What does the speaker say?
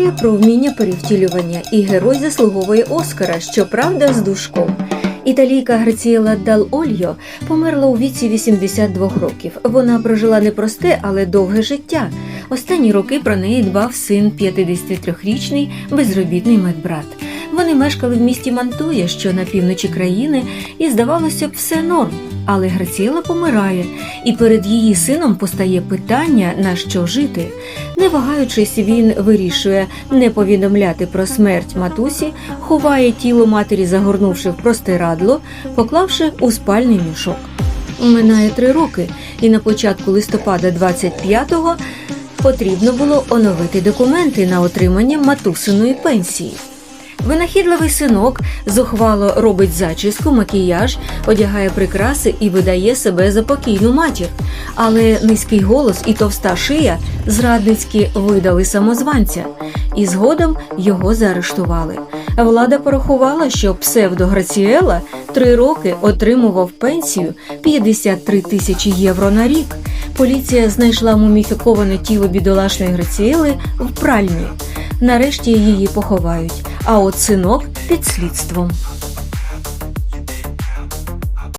Історія про вміння перевтілювання і герой заслуговує Оскара, щоправда, з душком. Італійка Граціела Дал Ольо померла у віці 82 років. Вона прожила непросте, але довге життя. Останні роки про неї дбав син 53-річний безробітний медбрат. Вони мешкали в місті Мантуя, що на півночі країни, і здавалося б, все норм. Але Граціела помирає, і перед її сином постає питання, на що жити. Не вагаючись, він вирішує не повідомляти про смерть матусі, ховає тіло матері, загорнувши в простирадло, поклавши у спальний мішок. Минає три роки, і на початку листопада 25-го потрібно було оновити документи на отримання матусиної пенсії. Винахідливий синок зухвало робить зачіску, макіяж, одягає прикраси і видає себе за покійну матір. Але низький голос і товста шия зрадницьки видали самозванця, і згодом його заарештували. Влада порахувала, що псевдо Граціела три роки отримував пенсію 53 тисячі євро на рік. Поліція знайшла муміфіковане тіло бідолашної Граціели в пральні. Нарешті її поховають, а от синок під слідством.